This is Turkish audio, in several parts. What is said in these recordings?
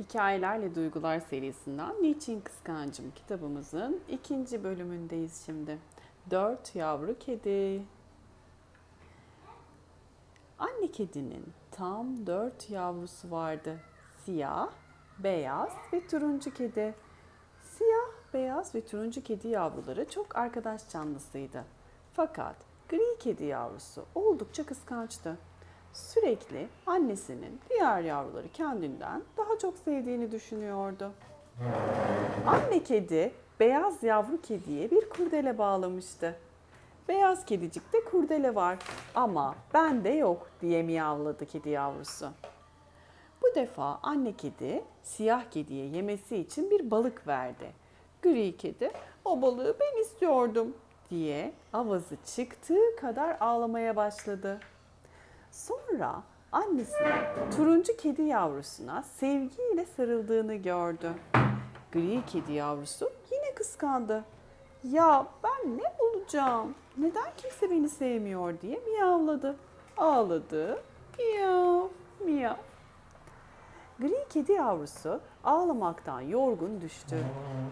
Hikayelerle Duygular serisinden Niçin Kıskancım kitabımızın ikinci bölümündeyiz şimdi. Dört yavru kedi. Anne kedinin tam dört yavrusu vardı. Siyah, beyaz ve turuncu kedi. Siyah, beyaz ve turuncu kedi yavruları çok arkadaş canlısıydı. Fakat gri kedi yavrusu oldukça kıskançtı. Sürekli annesinin diğer yavruları kendinden daha çok sevdiğini düşünüyordu. Anne kedi beyaz yavru kediye bir kurdele bağlamıştı. Beyaz kedicikte kurdele var ama bende yok diye miyavladı kedi yavrusu. Bu defa anne kedi siyah kediye yemesi için bir balık verdi. Gri kedi o balığı ben istiyordum diye avazı çıktığı kadar ağlamaya başladı. Sonra annesinin turuncu kedi yavrusuna sevgiyle sarıldığını gördü. Gri kedi yavrusu yine kıskandı. Ya ben ne olacağım? Neden kimse beni sevmiyor diye miyavladı. Ağladı. Miyav, miyav. Gri kedi yavrusu ağlamaktan yorgun düştü.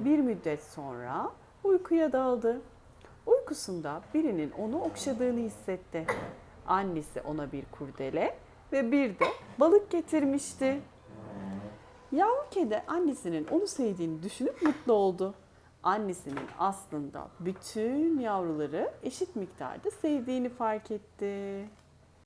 Bir müddet sonra uykuya daldı. Uykusunda birinin onu okşadığını hissetti. Annesi ona bir kurdele ve bir de balık getirmişti. Yavru kedi annesinin onu sevdiğini düşünüp mutlu oldu. Annesinin aslında bütün yavruları eşit miktarda sevdiğini fark etti.